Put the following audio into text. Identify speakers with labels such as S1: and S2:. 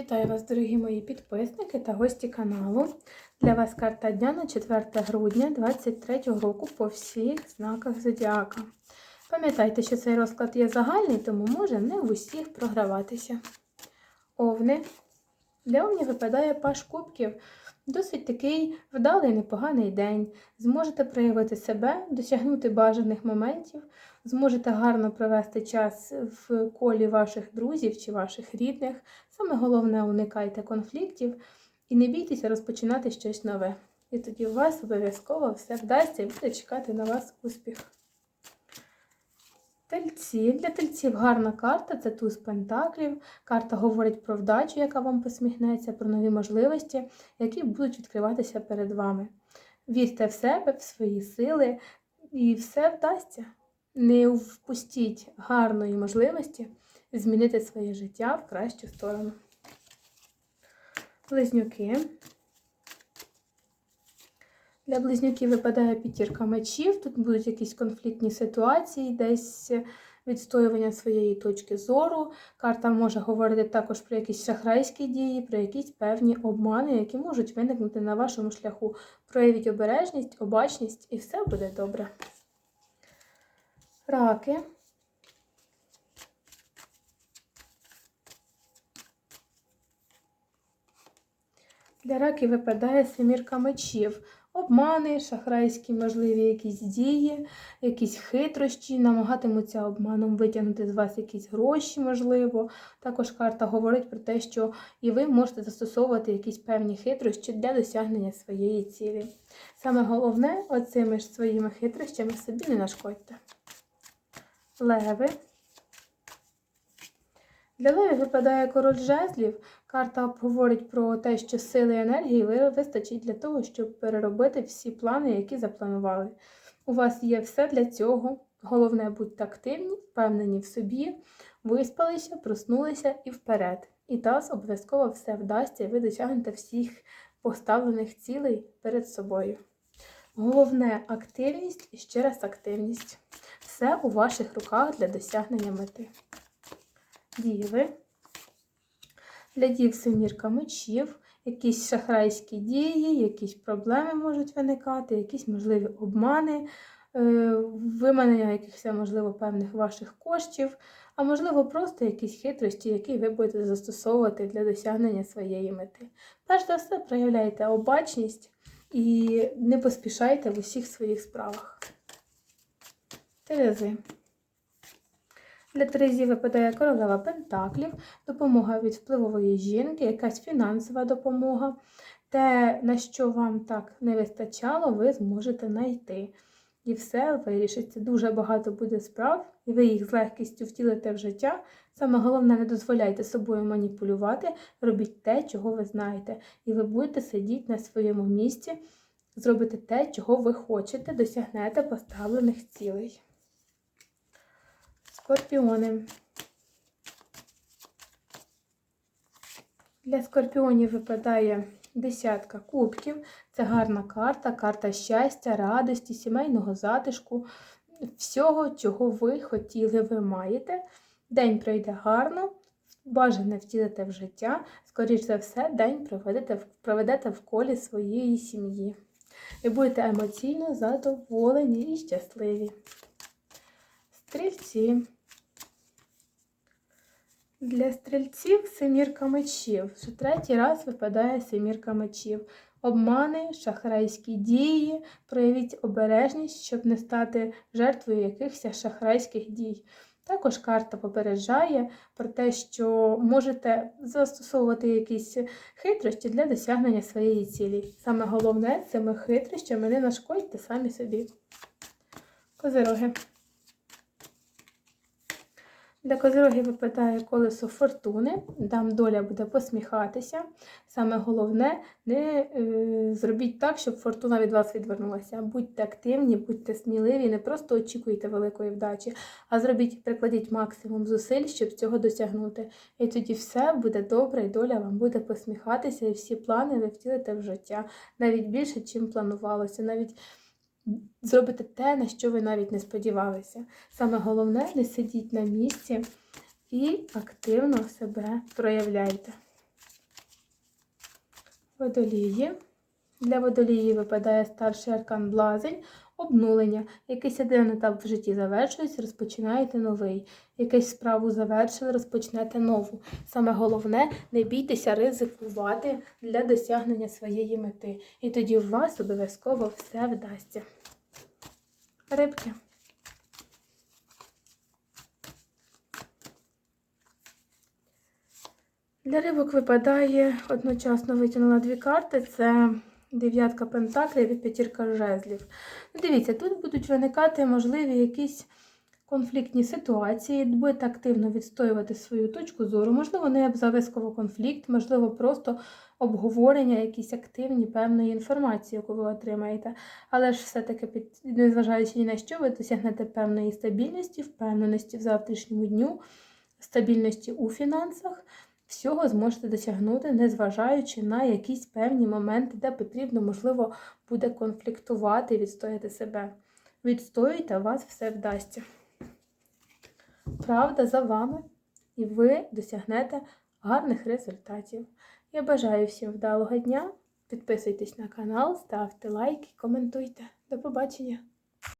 S1: Вітаю вас, дорогі мої підписники та гості каналу. Для вас карта дня на 4 грудня 2023 року по всіх знаках Зодіака. Пам'ятайте, що цей розклад є загальний, тому може не в усіх програватися. Овни. Для овнів випадає паш кубків. Досить такий вдалий, непоганий день. Зможете проявити себе, досягнути бажаних моментів, зможете гарно провести час в колі ваших друзів чи ваших рідних. Саме головне, уникайте конфліктів і не бійтеся розпочинати щось нове. І тоді у вас обов'язково все вдасться і буде чекати на вас успіх. Тельці. Для тельців гарна карта це туз пентаклів. Карта говорить про вдачу, яка вам посміхнеться, про нові можливості, які будуть відкриватися перед вами. Вірте в себе, в свої сили, і все вдасться. Не впустіть гарної можливості змінити своє життя в кращу сторону. Близнюки. Для близнюків випадає п'ятірка мечів. Тут будуть якісь конфліктні ситуації, десь відстоювання своєї точки зору. Карта може говорити також про якісь шахрайські дії, про якісь певні обмани, які можуть виникнути на вашому шляху. Проявіть обережність, обачність і все буде добре. Раки. Для раків випадає семірка мечів. Обмани, шахрайські, можливі якісь дії, якісь хитрощі, намагатимуться обманом витягнути з вас якісь гроші, можливо. Також карта говорить про те, що і ви можете застосовувати якісь певні хитрощі для досягнення своєї цілі. Саме головне, оцими ж своїми хитрощами собі не нашкодьте. Леви. Для левів випадає король жезлів. Карта говорить про те, що сили і енергії вистачить для того, щоб переробити всі плани, які запланували. У вас є все для цього. Головне, будьте активні, впевнені в собі, виспалися, проснулися і вперед. І таз обов'язково все вдасться, і ви досягнете всіх поставлених цілей перед собою. Головне активність і ще раз активність. Все у ваших руках для досягнення мети. Діви. Для дів семірка мечів, якісь шахрайські дії, якісь проблеми можуть виникати, якісь можливі обмани, е, виманення якихось, можливо, певних ваших коштів, а можливо, просто якісь хитрості, які ви будете застосовувати для досягнення своєї мети. Перш за все, проявляйте обачність і не поспішайте в усіх своїх справах. Терези. Для Терезі випадає королева Пентаклів, допомога від впливової жінки, якась фінансова допомога. Те, на що вам так не вистачало, ви зможете знайти. І все вирішиться. Дуже багато буде справ, і ви їх з легкістю втілите в життя. Саме головне, не дозволяйте собою маніпулювати, робіть те, чого ви знаєте. І ви будете сидіти на своєму місці, зробите те, чого ви хочете, досягнете поставлених цілей. Скорпіони. Для скорпіонів випадає десятка кубків. Це гарна карта, карта щастя, радості, сімейного затишку, всього, чого ви хотіли, ви маєте. День пройде гарно, бажане втілите в життя, скоріш за все, день проведете, проведете в колі своєї сім'ї. Ви будете емоційно задоволені і щасливі. Стрільці. Для стрільців семірка мечів. Вже третій раз випадає семірка мечів. Обмани, шахрайські дії, проявіть обережність, щоб не стати жертвою якихось шахрайських дій. Також карта попереджає про те, що можете застосовувати якісь хитрощі для досягнення своєї цілі. Саме головне цими хитрощами не нашкодьте самі собі. Козироги. Для козирогів випадає колесо фортуни, там доля буде посміхатися. Саме головне, не е, зробіть так, щоб фортуна від вас відвернулася. Будьте активні, будьте сміливі, не просто очікуйте великої вдачі, а зробіть, прикладіть максимум зусиль, щоб цього досягнути. І тоді все буде добре, і доля вам буде посміхатися, і всі плани ви втілите в життя навіть більше, чим планувалося. Навіть зробите те, на що ви навіть не сподівалися. Саме головне, не сидіть на місці і активно себе проявляйте. Водолії. Для водолії випадає старший аркан блазень обнулення. Якийсь один етап в житті завершується, розпочинаєте новий. Якусь справу завершили, розпочнете нову. Саме головне, не бійтеся ризикувати для досягнення своєї мети. І тоді у вас обов'язково все вдасться. Рибки. Для рибок випадає одночасно витягнула дві карти. Це дев'ятка пентаклів і п'ятірка жезлів. Ну, Дивіться, тут будуть виникати можливі якісь конфліктні ситуації, будете активно відстоювати свою точку зору. Можливо, не обов'язково конфлікт, можливо, просто обговорення, якісь активні певної інформації, яку ви отримаєте. Але ж все-таки, незважаючи ні на що, ви досягнете певної стабільності, впевненості в завтрашньому дню, стабільності у фінансах. Всього зможете досягнути, незважаючи на якісь певні моменти, де потрібно, можливо, буде конфліктувати, і відстояти себе. Відстоюйте, у вас все вдасться. Правда за вами, і ви досягнете гарних результатів. Я бажаю всім вдалого дня. Підписуйтесь на канал, ставте лайки, коментуйте. До побачення!